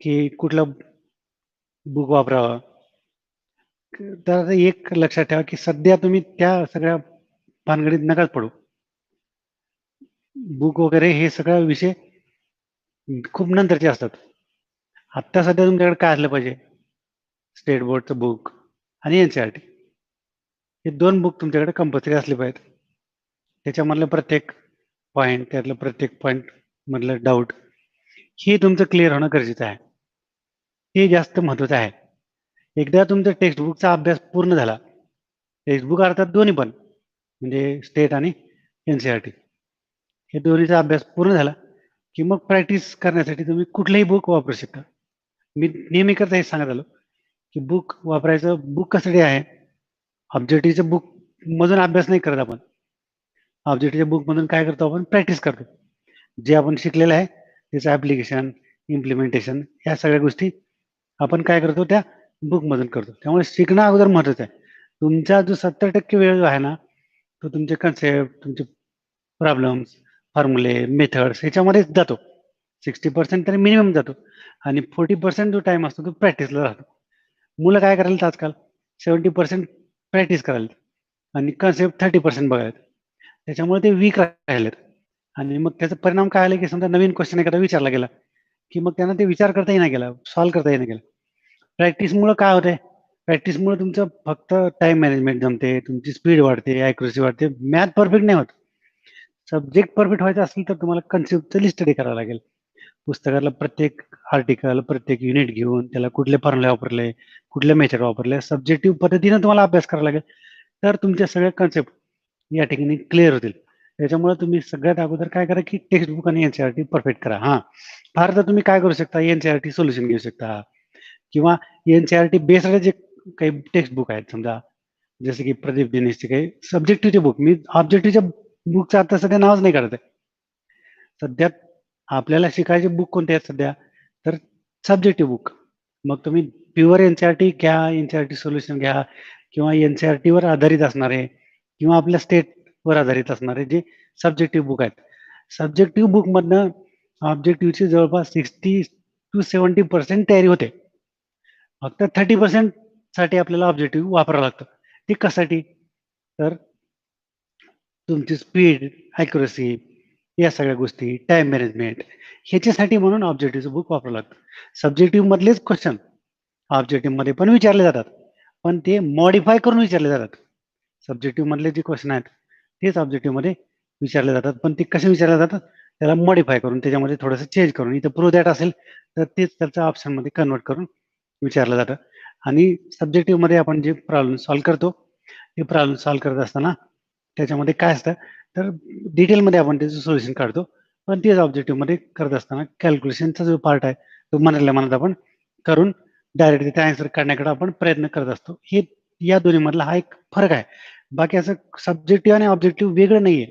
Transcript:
की कुठलं बुक वापरावं? तर एक लक्षात ठेवा की सध्या तुम्ही त्या सगळ्या भानगडीत नकाच पडू. बुक वगैरे हे सगळा विषय खूप नंतरचे असतात. आत्ता सध्या तुमच्याकडे काय असलं पाहिजे? स्टेट बोर्डचं बुक आणि एन सी आर टी हे दोन बुक तुमच्याकडे कंपल्सरी असले पाहिजेत. त्याच्यामधलं प्रत्येक पॉईंट त्यातलं प्रत्येक पॉईंट मधलं डाऊट हे तुमचं क्लिअर होणं गरजेचं आहे. हे जास्त महत्वाचं आहे. एकदा तुमचा टेक्स्टबुकचा अभ्यास पूर्ण झाला टेक्स्टबुक अर्थात दोन्ही पण म्हणजे स्टेट आणि एन सी आर टी हे दोन्हीचा अभ्यास पूर्ण झाला की मग प्रॅक्टिस करण्यासाठी तुम्ही कुठलंही बुक वापरू शकता. मी नेहमी करता हे सांगत आलो की बुक वापरायचं बुक कशासाठी आहे? ऑब्जेक्टिव्हचं बुक मधून अभ्यास नाही करत आपण. ऑब्जेक्टिव्हच्या बुकमधून काय करतो आपण? प्रॅक्टिस करतो. जे आपण शिकलेलं आहे त्याचं ॲप्लिकेशन इम्प्लिमेंटेशन ह्या सगळ्या गोष्टी आपण काय करतो त्या बुकमधून करतो. त्यामुळे शिकणं अगोदर महत्वाचं आहे. तुमचा जो सत्तर टक्के वेळ जो आहे ना तो तुमचे कन्सेप्ट तुमचे प्रॉब्लेम्स फॉर्म्युले मेथड्स ह्याच्यामध्येच जातो. सिक्स्टी पर्सेंट तरी मिनिमम जातो. आणि फोर्टी पर्सेंट जो टाइम असतो तो प्रॅक्टिसला राहतो. मुलं काय करायला आजकाल? सेवन्टी पर्सेंट प्रॅक्टिस करायला आणि कन्सेप्ट थर्टी पर्सेंट बघायला त्याच्यामुळे ते वीक राहिलेत. आणि मग त्याचा परिणाम काय आला की समजा नवीन क्वेश्चन एखादा विचारला गेला. की मग त्यांना ते विचार करता येईना गेला सॉल्व्ह करता येईना गेला. प्रॅक्टिसमुळे काय होतंय? प्रॅक्टिसमुळे तुमचं फक्त टाइम मॅनेजमेंट जमते तुमची स्पीड वाढते ॲक्युरेसी वाढते. मॅथ परफेक्ट नाही होत. सब्जेक्ट परफेक्ट व्हायचं असेल तर तुम्हाला कन्सेप्टचं स्टडी करावं लागेल. पुस्तकातलं प्रत्येक आर्टिकल प्रत्येक युनिट घेऊन त्याला कुठले फॉर्म्युले वापरले कुठले मेथड वापरले सब्जेक्टिव्ह पद्धतीनं तुम्हाला अभ्यास करावा लागेल. तर तुमच्या सगळ्या कन्सेप्ट या ठिकाणी क्लिअर होतील. त्याच्यामुळे तुम्ही सगळ्यात अगोदर काय करा की टेक्स्ट बुक आणि एनसीआरटी परफेक्ट करा हा. फार तर तुम्ही काय करू शकता? एनसीआरटी सोल्युशन घेऊ शकता. किंवा एनसीआरटी बेस्ड जे काही टेक्स्ट बुक आहेत समजा जसं की प्रदीप दिनेशचे काही सब्जेक्टिव्हचे बुक मी ऑब्जेक्टिव्हच्या बुकचं आता सध्या नावच नाही करत आहे. सध्या आपल्याला शिकायचे बुक कोणते आहेत सध्या? तर सब्जेक्टिव्ह बुक मग तुम्ही प्युअर एनसीआरटी घ्या एनसीआरटी सोल्युशन घ्या किंवा एनसीआरटी वर आधारित असणारे किंवा आपल्या स्टेट वर आधारित असणारे जे सब्जेक्टिव्ह बुक आहेत. सब्जेक्टिव्ह बुकमधनं ऑब्जेक्टिव्हची जवळपास सिक्स्टी टू सेवन्टी पर्सेंट तयारी होते. फक्त थर्टी पर्सेंटसाठी आपल्याला ऑब्जेक्टिव्ह वापरावं लागतं. ते कशासाठी? तर तुमची स्पीड ॲक्युरसी या सगळ्या गोष्टी टाइम मॅनेजमेंट ह्याच्यासाठी म्हणून ऑब्जेक्टिव्हचं बुक वापरावं लागतं. सब्जेक्टिव्ह मधलेच क्वेश्चन ऑब्जेक्टिव्हमध्ये पण विचारले जातात. पण ते मॉडिफाय करून विचारले जातात. सब्जेक्टिव्ह मधले जे क्वेश्चन आहेत तेच ऑब्जेक्टिव्हमध्ये विचारले जातात. पण ते कसे विचारले जातात? त्याला मॉडिफाय करून त्याच्यामध्ये थोडंसं चेंज करून. इथं प्रो दॅट असेल तर तेच त्याचं ऑप्शनमध्ये कन्वर्ट करून विचारलं जातं. आणि सब्जेक्टिव्हमध्ये आपण जे प्रॉब्लेम सॉल्व्ह करतो ते प्रॉब्लेम सॉल्व्ह करत असताना त्याच्यामध्ये काय असतं? तर डिटेलमध्ये आपण त्याचं सोल्युशन काढतो. पण तेच ऑब्जेक्टिव्हमध्ये करत असताना कॅल्क्युलेशनचा जो पार्ट आहे तो मनातल्या मनात आपण करून डायरेक्ट तिथे आन्सर काढण्याकडे आपण प्रयत्न करत असतो. हे या दोन्ही मधला हा एक फरक आहे. बाकी असं सब्जेक्टिव्ह आणि ऑब्जेक्टिव्ह वेगळं नाहीये.